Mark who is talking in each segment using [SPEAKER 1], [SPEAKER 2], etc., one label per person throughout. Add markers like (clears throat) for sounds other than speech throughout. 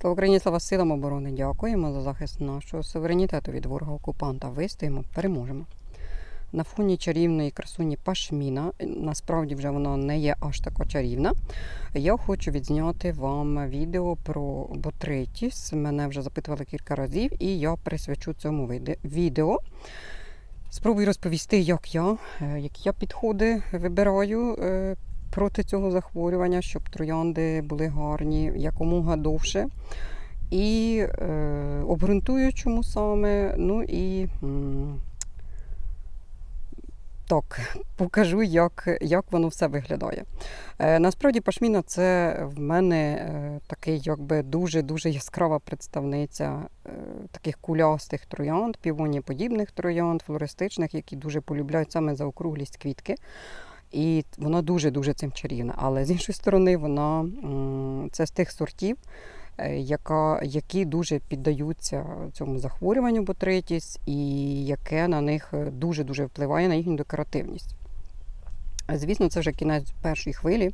[SPEAKER 1] Слава Україні, слава силам оборони. Дякуємо за захист нашого суверенітету від ворога окупанта. Вистоїмо, переможемо. На фоні чарівної красуні Пашміна, насправді вже вона не є аж така чарівна. Я хочу відзняти вам відео про ботритіс. Мене вже запитували кілька разів, і я присвячу цьому відео. Спробую розповісти, як я, е, які я підходи вибираю е, проти цього захворювання, щоб троянди були гарні якомога довше. І е, обґрунтую, чому саме. Ну і м, так, покажу, як, як воно все виглядає. Е, насправді, пашміна це в мене е, такий якби дуже-дуже яскрава представниця е, таких кулястих троянд, півоніподібних троянд, флористичних, які дуже полюбляють саме за округлість квітки. І вона дуже-дуже цим чарівна. Але з іншої сторони, вона це з тих сортів, е, яка, які дуже піддаються цьому захворюванню ботритіс, і яке на них е, дуже-дуже впливає на їхню декоративність. Звісно, це вже кінець першої хвилі.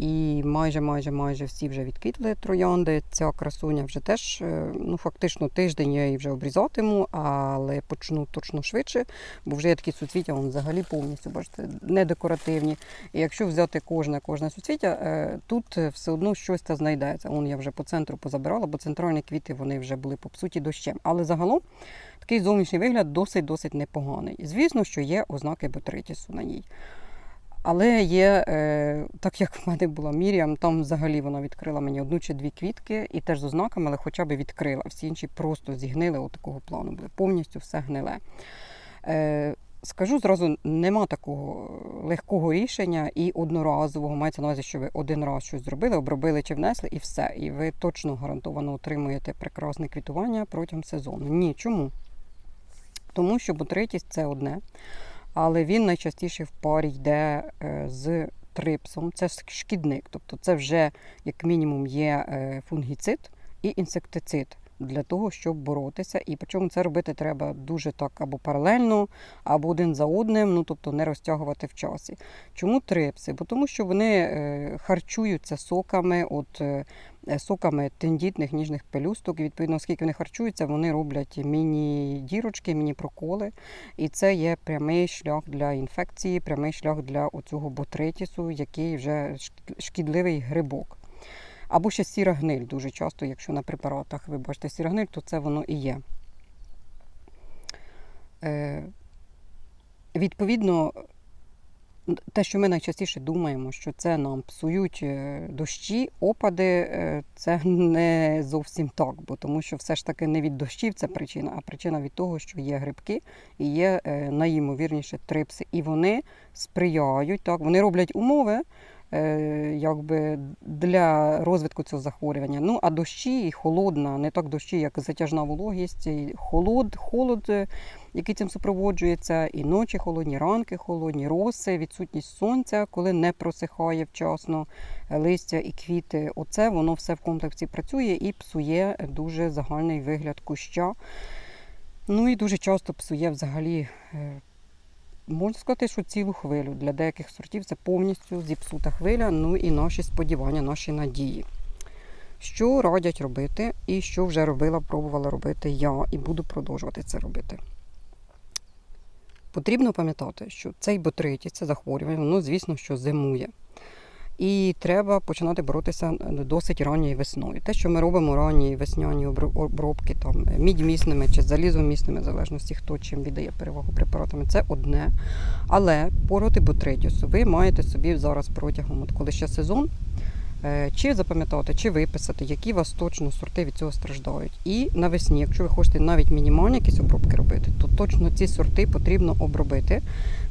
[SPEAKER 1] І майже, майже, майже всі вже відквітли троянди. Ця красуня вже теж, е, ну фактично тиждень я її вже обрізатиму, але почну точно швидше, бо вже є такі суцвіття, вон взагалі повністю, бачите, не декоративні. І якщо взяти кожне кожне суцвіття, е, тут все одно щось та знайдеться. Вон я вже по центру позабирала, бо центральні квіти вони вже були попсуті дощем. Але загалом такий зовнішній вигляд досить-досить непоганий. Звісно, що є ознаки ботритісу на ній. Але є, е, так як в мене була Міріам, там взагалі вона відкрила мені одну чи дві квітки, і теж з ознаками, але хоча б відкрила. Всі інші просто зігнили от такого плану, були повністю все гниле. Е, скажу зразу, нема такого легкого рішення і одноразового. Мається на увазі, що ви один раз щось зробили, обробили чи внесли, і все. І ви точно гарантовано отримуєте прекрасне квітування протягом сезону. Ні, чому? Тому що ботритість це одне але він найчастіше в парі йде е, з трипсом. Це шкідник, тобто це вже як мінімум є е, фунгіцид і інсектицид для того, щоб боротися. І причому це робити треба дуже так або паралельно, або один за одним, ну тобто не розтягувати в часі. Чому трипси? Бо тому що вони е, харчуються соками, от соками тендітних ніжних пелюсток. І відповідно, оскільки вони харчуються, вони роблять міні-дірочки, міні-проколи. І це є прямий шлях для інфекції, прямий шлях для оцього ботритісу, який вже шкідливий грибок. Або ще сіра гниль дуже часто, якщо на препаратах ви бачите сіра гниль, то це воно і є. Е, Відповідно, те, що ми найчастіше думаємо, що це нам псують е, дощі, опади, е, це не зовсім так, бо тому що все ж таки не від дощів це причина, а причина від того, що є грибки і є е, найімовірніше трипси. І вони сприяють, так, вони роблять умови якби для розвитку цього захворювання. Ну, а дощі і холодна, не так дощі, як затяжна вологість, і холод, холод, який цим супроводжується, і ночі холодні, ранки холодні, роси, відсутність сонця, коли не просихає вчасно листя і квіти. Оце воно все в комплексі працює і псує дуже загальний вигляд куща. Ну і дуже часто псує взагалі. Можна сказати, що цілу хвилю для деяких сортів це повністю зіпсута хвиля, ну і наші сподівання, наші надії. Що радять робити, і що вже робила, пробувала робити я, і буду продовжувати це робити. Потрібно пам'ятати, що цей ботритіс, це захворювання, воно, звісно, що зимує. І треба починати боротися досить ранньою весною. Те, що ми робимо ранні весняні обробки там мідьмісними чи залізомісними, в залежності хто чим віддає перевагу препаратами, це одне. Але пороти ботритісу ви маєте собі зараз протягом, от коли ще сезон, чи запам'ятати, чи виписати, які у вас точно сорти від цього страждають. І навесні, якщо ви хочете навіть мінімальні якісь обробки робити, то точно ці сорти потрібно обробити,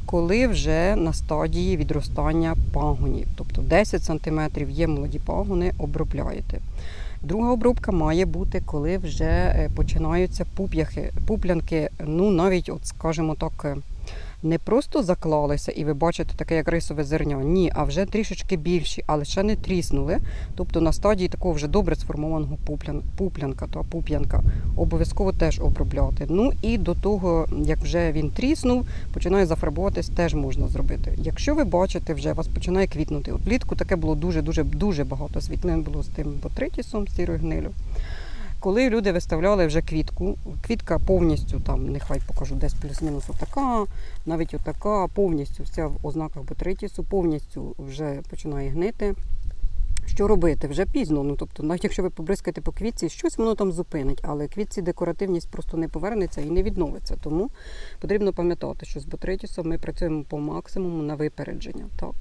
[SPEAKER 1] коли вже на стадії відростання пагонів. Тобто 10 см є молоді пагони, обробляєте. Друга обробка має бути, коли вже починаються пуп'яхи, пуплянки, ну навіть, от скажімо так, не просто заклалися, і ви бачите таке як рисове зерня. Ні, а вже трішечки більші, але ще не тріснули. Тобто на стадії такого вже добре сформованого пуплян, пуплянка та пуп'янка. Обов'язково теж обробляти. Ну і до того, як вже він тріснув, починає зафарбуватись, теж можна зробити. Якщо ви бачите, вже вас починає квітнути. От влітку таке було дуже дуже дуже багато світлин було з тим ботритісом, з сірою гнилю. Коли люди виставляли вже квітку, квітка повністю там, нехай покажу, десь плюс-мінус отака, навіть отака, повністю вся в ознаках ботритісу, повністю вже починає гнити. Що робити? Вже пізно. Ну тобто, навіть якщо ви побризкаєте по квітці, щось воно там зупинить, але квітці декоративність просто не повернеться і не відновиться. Тому потрібно пам'ятати, що з ботритісом ми працюємо по максимуму на випередження. Так.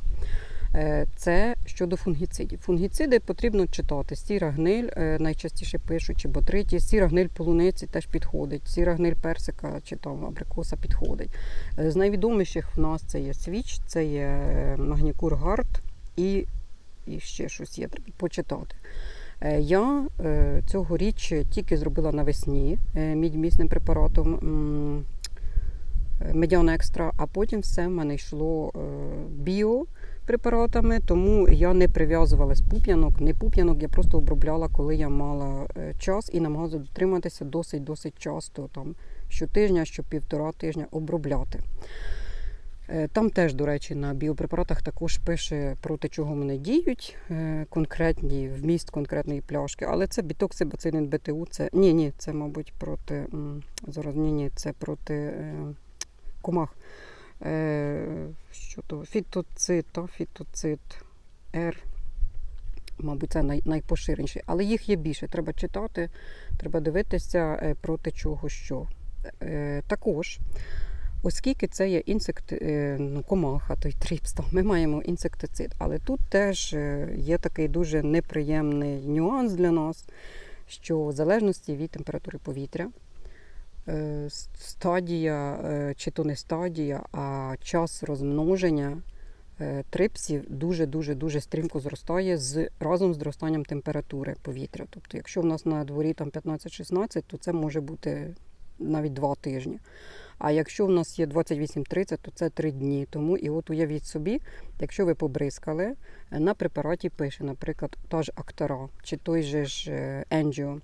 [SPEAKER 1] Е, Це щодо фунгіцидів. Фунгіциди потрібно читати. Сіра гниль е, найчастіше пишуть, чи ботриті, сіра гниль полуниці теж підходить, сіра гниль персика чи там абрикоса підходить. Е, З найвідоміших в нас це є свіч, це є магнікур гард і, і ще щось є, треба почитати. Я цьогоріч тільки зробила навесні мідь-місним препаратом. м, е, Медіан екстра, а потім все в мене йшло біо препаратами, тому я не прив'язувалась пуп'янок, не пуп'янок, я просто обробляла, коли я мала е, час і намагалася дотриматися досить-досить часто, там щотижня, що півтора тижня обробляти. Е, Там теж, до речі, на біопрепаратах також пише, проти чого вони діють, е, конкретні, вміст конкретної пляшки. Але це бітоксибацилін БТУ, це ні, ні, це, мабуть, проти зараз ні, ні, це проти комах. Е, що то? Фітоцит, фітоцит Р. Мабуть, це най, найпоширеніший. Але їх є більше. Треба читати, треба дивитися е, проти чого що. Е, також, оскільки це є інсект, ну, комаха, той тріпс, ми маємо інсектицид. Але тут теж є такий дуже неприємний нюанс для нас, що в залежності від температури повітря стадія, е, чи то не стадія, а час розмноження е, трипсів дуже-дуже дуже стрімко зростає з, разом з зростанням температури повітря. Тобто, якщо в нас на дворі там 15-16, то це може бути навіть два тижні. А якщо в нас є 28-30, то це три дні. Тому і от уявіть собі, якщо ви побризкали, е, на препараті пише, наприклад, та ж Актара чи той же ж е, Енджіо.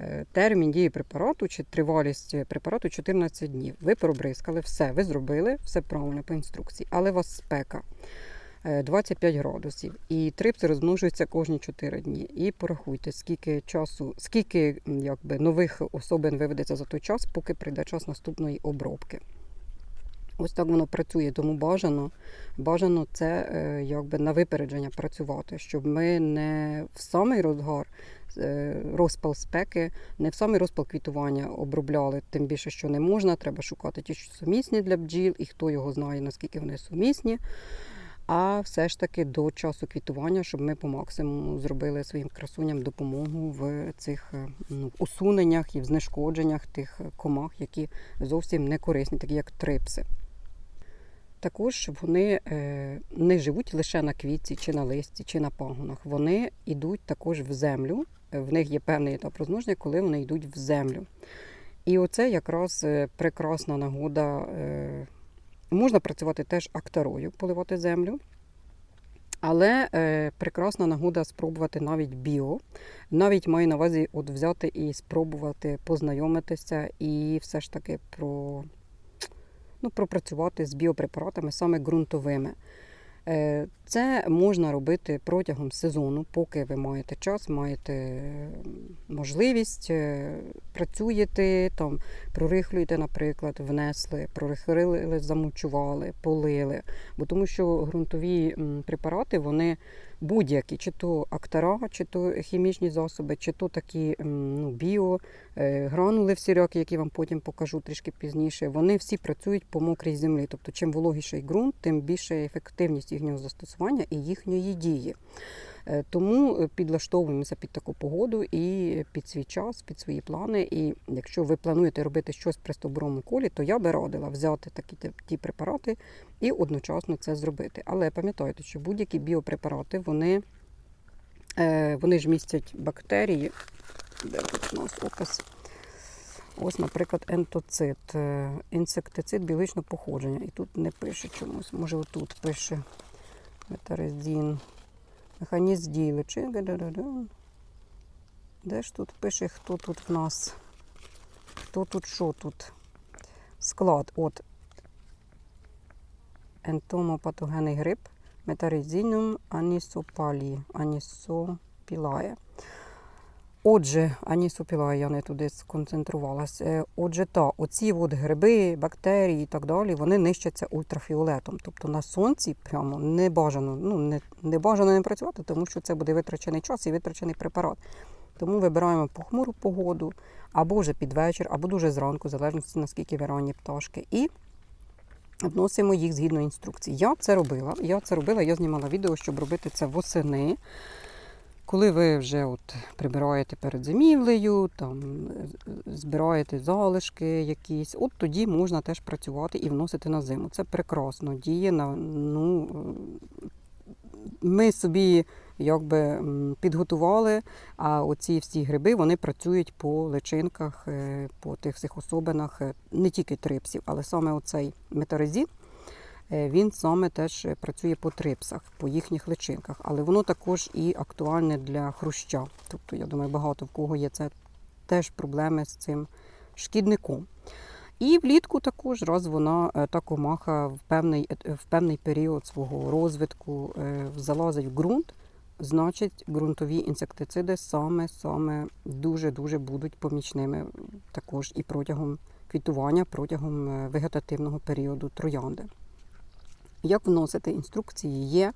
[SPEAKER 1] Е, Термін дії препарату чи тривалість е, препарату 14 днів. Ви пробризкали, все, ви зробили, все правильно по інструкції, але у вас спека е, 25 градусів, і трипси розмножуються кожні 4 дні. І порахуйте, скільки часу, скільки якби, нових особин виведеться за той час, поки прийде час наступної обробки. Ось так воно працює, тому бажано, бажано це е, якби на випередження працювати, щоб ми не в самий розгар е, розпал спеки, не в самий розпал квітування обробляли, тим більше, що не можна. Треба шукати ті, що сумісні для бджіл, і хто його знає, наскільки вони сумісні. А все ж таки до часу квітування, щоб ми по максимуму зробили своїм красуням допомогу в цих е, ну, усуненнях і в знешкодженнях тих комах, які зовсім не корисні, такі як трипси. Також вони е, не живуть лише на квітці, чи на листі, чи на пагонах. Вони йдуть також в землю. В них є певний етап розмноження, коли вони йдуть в землю. І оце якраз е, прекрасна нагода. е, Можна працювати теж актарою, поливати землю. Але е, прекрасна нагода спробувати навіть біо. Навіть маю на увазі от взяти і спробувати познайомитися і все ж таки про, ну, пропрацювати з біопрепаратами саме ґрунтовими. Е, Це можна робити протягом сезону, поки ви маєте час, маєте можливість, е, працюєте, там, прорихлюєте, наприклад, внесли, прорихлили, замульчували, полили. Бо тому що ґрунтові препарати, вони будь-які, чи то актора, чи то хімічні засоби, чи то такі ну, біо, е, гранули всілякі, які вам потім покажу трішки пізніше, вони всі працюють по мокрій землі. Тобто, чим вологіший ґрунт, тим більша ефективність їхнього застосування і їхньої дії. Е, Тому е, підлаштовуємося під таку погоду і під свій час, під свої плани. І якщо ви плануєте робити щось при стовбурому колі, то я би радила взяти такі ті- препарати і одночасно це зробити. Але пам'ятайте, що будь-які біопрепарати вони, е, вони ж містять бактерії. Де тут у нас опис? Ось, наприклад, ентоцит, інсектицид біологічного походження. І тут не пише чомусь. Може, отут пише метарезін. Механізм діли. личинки. Де ж тут пише, хто тут в нас? Хто тут, що тут? Склад. От. Ентомопатогенний гриб. Метарезінум анісопалії. Анісопілає. Отже, анісопілає, я не туди сконцентрувалась. Е, Отже, та, оці от гриби, бактерії і так далі, вони нищаться ультрафіолетом. Тобто на сонці прямо не бажано, ну не, не бажано не працювати, тому що це буде витрачений час і витрачений препарат. Тому вибираємо похмуру погоду, або вже під вечір, або дуже зранку, в залежності наскільки ви ранні пташки. І вносимо їх згідно інструкцій. Я це робила. Я це робила, я знімала відео, щоб робити це восени. Коли ви вже от прибираєте перед зимівлею, там збираєте залишки якісь, от тоді можна теж працювати і вносити на зиму. Це прекрасно діє на ну. Ми собі якби підготували, а оці всі гриби вони працюють по личинках, е, по тих всіх особинах, е, не тільки трипсів, але саме оцей метарезін, Він саме теж е, працює по трипсах, по їхніх личинках, але воно також і актуальне для хруща. Тобто, я думаю, багато в кого є це теж проблеми з цим шкідником. І влітку також, раз вона е, та комаха в певний, в певний період свого розвитку е, залазить в ґрунт, значить ґрунтові інсектициди саме саме дуже дуже будуть помічними також і протягом квітування, протягом е, вегетативного періоду троянди. Як вносити інструкції є.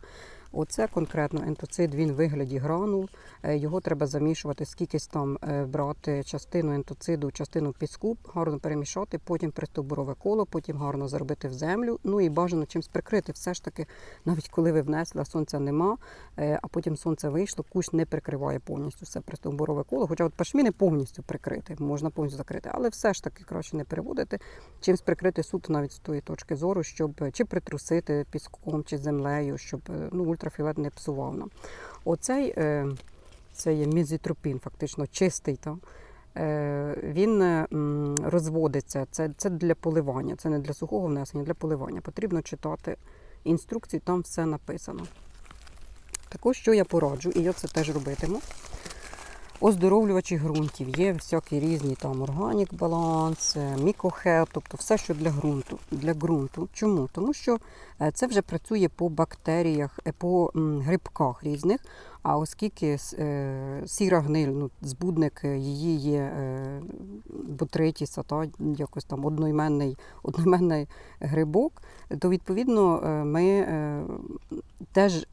[SPEAKER 1] Оце конкретно ентоцид, він в вигляді гранул. Е, Його треба замішувати, скількись там е, брати частину ентоциду, частину піску, гарно перемішати, потім пристовбурове коло, потім гарно заробити в землю. Ну і бажано чимось прикрити. Все ж таки, навіть коли ви внесли, а сонця нема, е, а потім сонце вийшло, кущ не прикриває повністю все пристовбурове коло. Хоча от пашміни повністю прикрити, можна повністю закрити, але все ж таки краще не переводити. Чимось прикрити суто навіть з тої точки зору, щоб чи притрусити піском, чи землею, щоб ну, ультрафіолет не псував нам. Оцей е, це є мізітропін, фактично чистий. Та? Е, Він е, розводиться, це, це для поливання, це не для сухого внесення, для поливання. Потрібно читати інструкції, там все написано. Також, що я пораджу, і я це теж робитиму. Оздоровлювачі ґрунтів є всякі різні там органік баланс, мікохелп, тобто все, що для ґрунту. Для ґрунту. Чому? Тому що е, це вже працює по бактеріях, е, по грибках різних. А оскільки е, сіра гниль, ну, збудник е, її є е, ботритіса, якось там одноіменний, (laughs) одноіменний грибок, то відповідно е, ми е, теж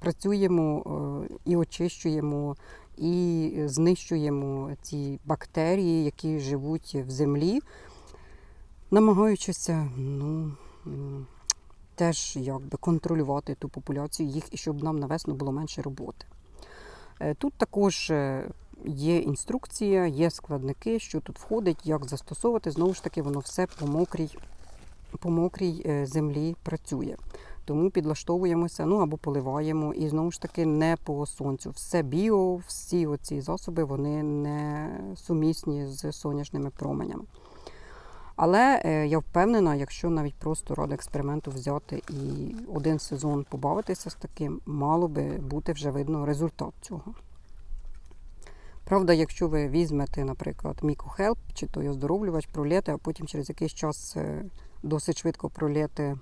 [SPEAKER 1] працюємо е, і очищуємо і знищуємо ці бактерії, які живуть в землі, намагаючися ну, теж якби контролювати ту популяцію їх, і щоб нам на весну було менше роботи. Е, Тут також е, є інструкція, є складники, що тут входить, як застосовувати. Знову ж таки, воно все по мокрій, по мокрій е, землі працює. Тому підлаштовуємося, ну або поливаємо, і знову ж таки не по сонцю. Все біо, всі оці засоби вони не сумісні з сонячними променями. Але е, я впевнена, якщо навіть просто ради експерименту взяти і один сезон побавитися з таким, мало би бути вже видно результат цього. Правда, якщо ви візьмете, наприклад, мікохелп чи той оздоровлювач, пролєте, а потім через якийсь час е, досить швидко пролєте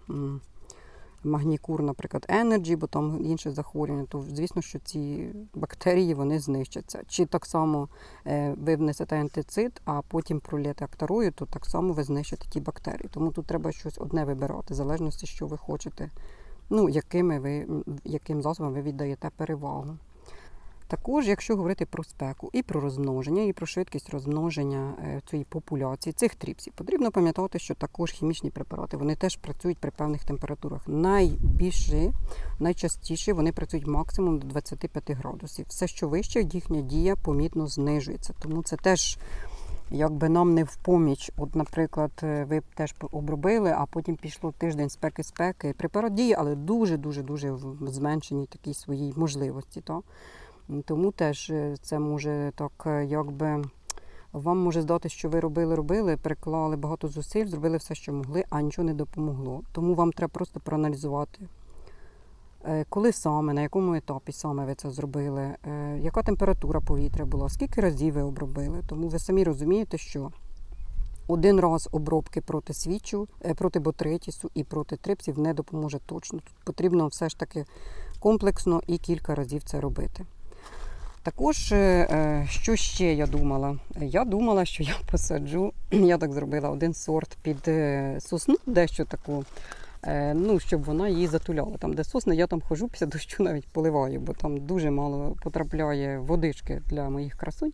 [SPEAKER 1] магнікур, наприклад, Energy, бо там інше захворювання, то звісно, що ці бактерії вони знищаться. Чи так само е, ви внесете антицид, а потім пролєте акторою, то так само ви знищите ті бактерії. Тому тут треба щось одне вибирати, в залежності, що ви хочете, ну, якими ви, яким засобом ви віддаєте перевагу. Також, якщо говорити про спеку і про розмноження, і про швидкість розмноження е, цієї популяції, цих тріпсів, потрібно пам'ятати, що також хімічні препарати вони теж працюють при певних температурах. Найбільше, найчастіше вони працюють максимум до 25 градусів. Все, що вище, їхня дія помітно знижується. Тому це теж якби нам не в поміч. От, наприклад, е, ви б теж обробили, а потім пішло тиждень спеки-спеки. Препарат діє, але дуже-дуже дуже в зменшеній такій своїй можливості. То? Тому теж е, це може так е, якби Вам може здати, що ви робили, робили, переклали багато зусиль, зробили все, що могли, а нічого не допомогло. Тому вам треба просто проаналізувати, е, коли саме, на якому етапі саме ви це зробили, яка температура повітря була, скільки разів ви обробили. Тому ви самі розумієте, що один раз обробки проти свічу, проти ботритісу і проти трипсів не допоможе точно. Тут потрібно все ж таки комплексно і кілька разів це робити. Також, е, е, що ще я думала? Я думала, що я посаджу, (clears throat) я так зробила один сорт під е, сосну, дещо таку, ну, щоб вона її затуляла. Там, де сосни, я там хожу після (laughs) дощу навіть поливаю, бо там дуже мало потрапляє водички для моїх красунь.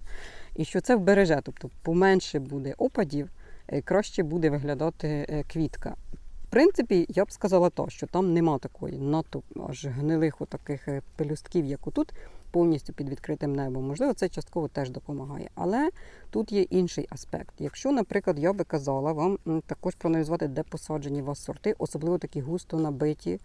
[SPEAKER 1] І що це вбереже, тобто поменше буде опадів, краще буде виглядати квітка. В принципі, я б сказала то, що там нема такої надто аж гнилих таких пелюстків, як отут, повністю під відкритим небом. Можливо, це частково теж допомагає. Але тут є інший аспект. Якщо, наприклад, я би казала вам також проаналізувати, де посаджені у вас сорти, особливо такі густо набиті,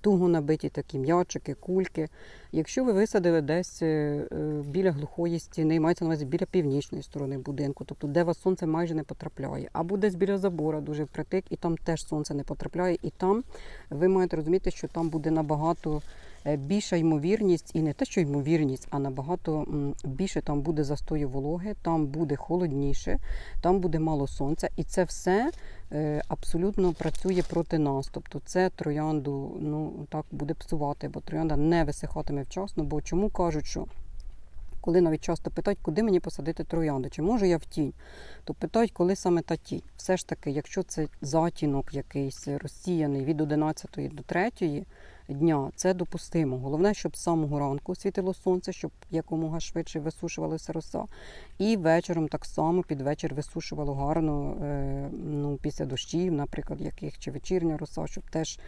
[SPEAKER 1] туго набиті такі м'ячики, кульки. Якщо ви висадили десь е, е, біля глухої стіни, мається на увазі біля північної сторони будинку, тобто де вас сонце майже не потрапляє, або десь біля забора дуже впритик, і там теж сонце не потрапляє, і там ви маєте розуміти, що там буде набагато більша ймовірність, і не те, що ймовірність, а набагато більше там буде застою вологи, там буде холодніше, там буде мало сонця, і це все е, абсолютно працює проти нас. Тобто це троянду ну так буде псувати, бо троянда не висихатиме вчасно. Бо чому кажуть, що коли навіть часто питають, куди мені посадити троянди, чи можу я в тінь, то питають, коли саме та тінь. Все ж таки, якщо це затінок якийсь розсіяний від 11 до 3 дня, це допустимо. Головне, щоб з самого ранку світило сонце, щоб якомога швидше висушувалася роса. І вечором так само під вечір висушувало гарно е, ну, після дощів, наприклад, яких чи вечірня роса, щоб теж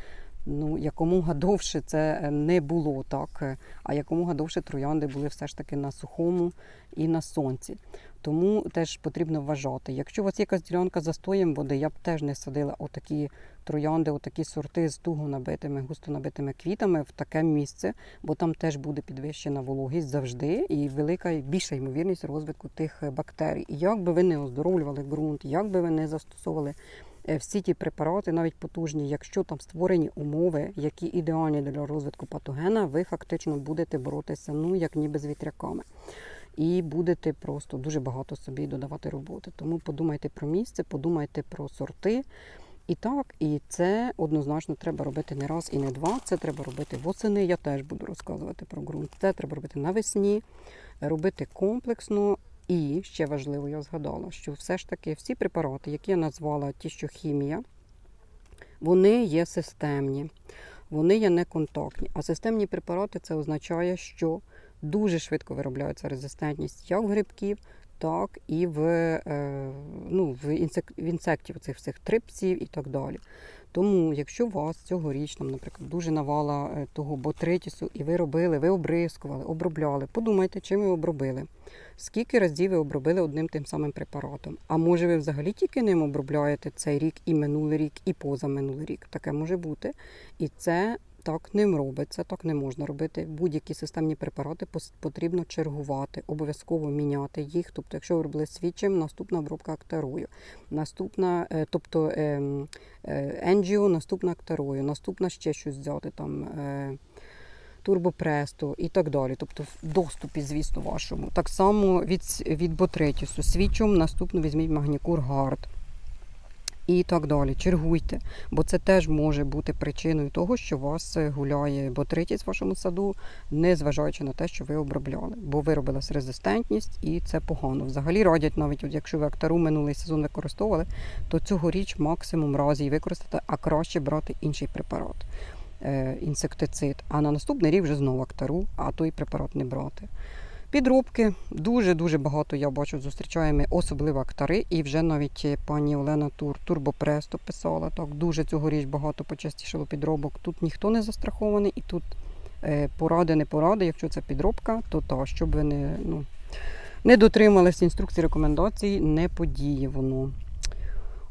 [SPEAKER 1] ну, якомога довше це не було так, е, а якомога довше троянди були все ж таки на сухому і на сонці. Тому теж потрібно вважати. Якщо у вас якась ділянка за стоєм води, я б теж не садила отакі троянди, отакі сорти з туго набитими, густо набитими квітами в таке місце, бо там теж буде підвищена вологість завжди і велика більша ймовірність розвитку тих е, бактерій. І як би ви не оздоровлювали ґрунт, як би ви не застосовували е, всі ті препарати, навіть потужні, якщо там створені умови, які ідеальні для розвитку патогена, ви фактично будете боротися, ну як ніби з вітряками. І будете просто дуже багато собі додавати роботи. Тому подумайте про місце, подумайте про сорти. І так, і це однозначно треба робити не раз і не два. Це треба робити восени. Я теж буду розказувати про ґрунт. Це треба робити навесні, робити комплексно. І ще важливо, я згадала, що все ж таки всі препарати, які я назвала ті, що хімія, вони є системні, вони є неконтактні. А системні препарати це означає, що дуже швидко виробляється резистентність як в грибків, так і в, е, ну, в, інсек, в інсектів цих всіх трипсів і так далі. Тому, якщо у вас цьогоріч, там, наприклад, дуже навала е, того ботритісу, і ви робили, ви обрискували, обробляли, подумайте, чим ви обробили. Скільки разів ви обробили одним тим самим препаратом? А може ви взагалі тільки ним обробляєте цей рік і минулий рік, і позаминулий рік? Таке може бути. І це так не робиться, так не можна робити. Будь-які системні препарати потрібно чергувати, обов'язково міняти їх. Тобто, якщо ви робили свічем, наступна обробка актерою, наступна, е, тобто ем, е, енджіо, наступна актерою, наступна ще щось взяти там. е, Турбопресто і так далі, тобто в доступі, звісно, вашому. Так само від, від ботритісу. Свічом наступно візьміть магнікур гард. І так далі. Чергуйте, бо це теж може бути причиною того, що у вас е, гуляє ботритіс в вашому саду, не зважаючи на те, що ви обробляли. Бо виробилась резистентність і це погано. Взагалі радять, навіть якщо ви актару минулий сезон використовували, то цьогоріч максимум разів використати, а краще брати інший препарат, е, інсектицид. А на наступний рік вже знову актару, а той препарат не брати. Підробки дуже-дуже багато я бачу, зустрічаємо, особливо актари. І вже навіть е, пані Олена Тур Турбопресто писала. Так, дуже цьогоріч багато почастішало підробок. Тут ніхто не застрахований, і тут е, поради, не поради. Якщо це підробка, то та, щоб ви не, ну, не дотрималися інструкцій, рекомендацій, не подіє воно.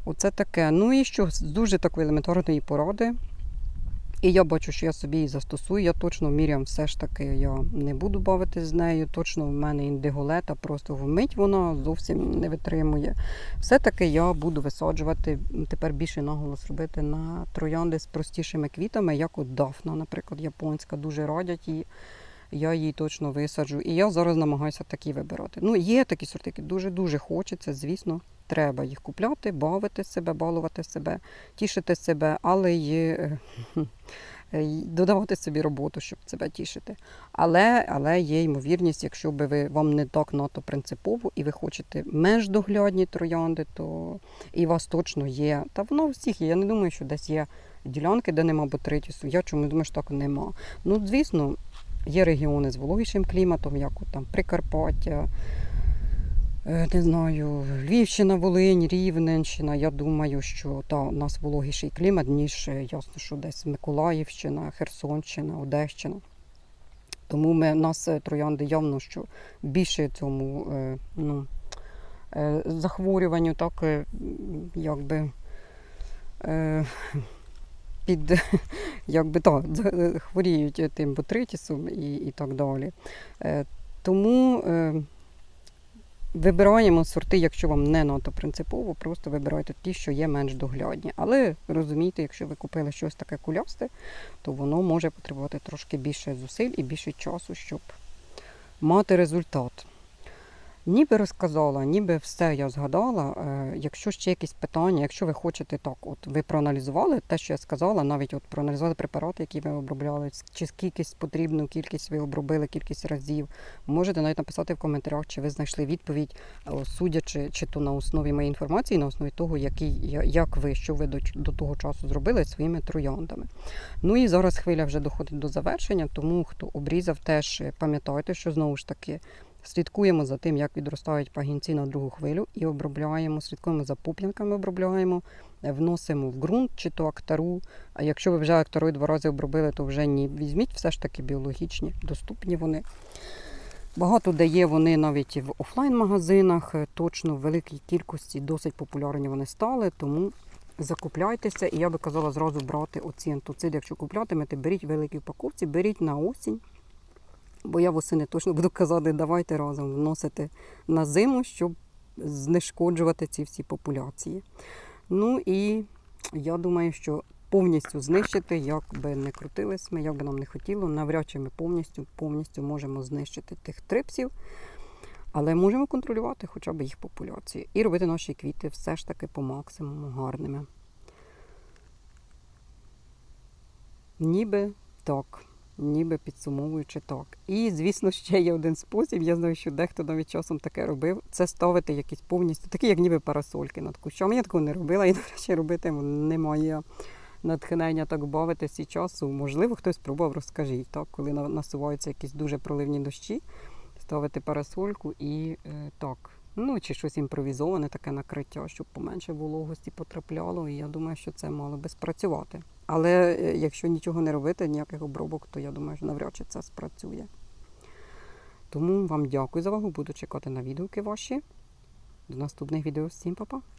[SPEAKER 1] Оце таке. Ну і що з дуже такої елементарної поради. І я бачу, що я собі її застосую. Я точно мірям все ж таки я не буду бавитись з нею. Точно в мене індиголета, просто вмить вона зовсім не витримує. Все-таки я буду висаджувати тепер більше наголос робити на троянди з простішими квітами, як от Дафна, наприклад, японська, дуже радять її. Я її точно висаджу. І я зараз намагаюся такі вибирати. Ну, є такі сорти, які дуже-дуже хочеться, звісно, треба їх купляти, бавити себе, балувати себе, тішити себе, але й е, (laughs) е, додавати собі роботу, щоб себе тішити. Але, але є ймовірність, якщо би ви вам не так надто принципово і ви хочете междоглядні троянди, то і у вас точно є. Та воно у всіх є. Я не думаю, що десь є ділянки, де нема ботритісу. Я чому думаю, що так нема. Ну, звісно, є регіони з вологішим кліматом, як от там Прикарпаття. Е, Не знаю, Львівщина, Волинь, Рівненщина. Я думаю, що та, у нас вологіший клімат, ніж е, ясно, що десь Миколаївщина, Херсонщина, Одещина. Тому ми, нас е, троянди явно, що більше цьому ну, захворюванню, так якби. Під (laughs) якби так, хворіють тим ботритісом і, і так далі. Тому вибираємо сорти, якщо вам не надто принципово, просто вибирайте ті, що є менш доглядні. Але розумійте, якщо ви купили щось таке кулясте, то воно може потребувати трошки більше зусиль і більше часу, щоб мати результат. Ніби розказала, ніби все я згадала. Е, Якщо ще якісь питання, якщо ви хочете так, от ви проаналізували те, що я сказала, навіть от проаналізували препарати, які ви обробляли, чи кількість потрібну кількість ви обробили, кількість разів. Можете навіть написати в коментарях, чи ви знайшли відповідь, о, судячи чи то на основі моєї інформації, на основі того, який, як ви, що ви до, до того часу зробили своїми трояндами. Ну і зараз хвиля вже доходить до завершення, тому хто обрізав, теж е, пам'ятайте, що знову ж таки. Слідкуємо за тим, як відростають пагінці на другу хвилю, і обробляємо, слідкуємо за пуп'янками, обробляємо, е, вносимо в ґрунт чи то актару. А якщо ви вже актарою два рази обробили, то вже ні. Візьміть все ж таки біологічні, доступні вони. Багато де є вони навіть в офлайн-магазинах, е, точно в великій кількості досить популярні вони стали, тому закупляйтеся. І я би казала зразу брати оці антоциди. Якщо куплятимете, беріть в великій упаковці, беріть на осінь. Бо я восени точно буду казати, давайте разом вносити на зиму, щоб знешкоджувати ці всі популяції. Ну і я думаю, що повністю знищити, як би не крутились ми, як би нам не хотіло, навряд чи ми повністю, повністю можемо знищити тих трипсів, але можемо контролювати хоча б їх популяцію і робити наші квіти все ж таки по максимуму гарними. Ніби так. Ніби підсумовуючи так. І, звісно, ще є один спосіб. Я знаю, що дехто навіть часом таке робив. Це ставити якісь повністю, такі, як ніби парасольки над кущами. Я такого не робила і, до речі, робити немає натхнення так бавитись і часу. Можливо, хтось пробував, розкажіть, так, коли на- насуваються якісь дуже проливні дощі, ставити парасольку і е, так. Ну, чи щось імпровізоване, таке накриття, щоб поменше вологості потрапляло. І я думаю, що це мало би спрацювати. Але е, якщо нічого не робити, ніяких обробок, то я думаю, що навряд чи це спрацює. Тому вам дякую за увагу. Буду чекати на відгуки ваші. До наступних відео. Всім па-па!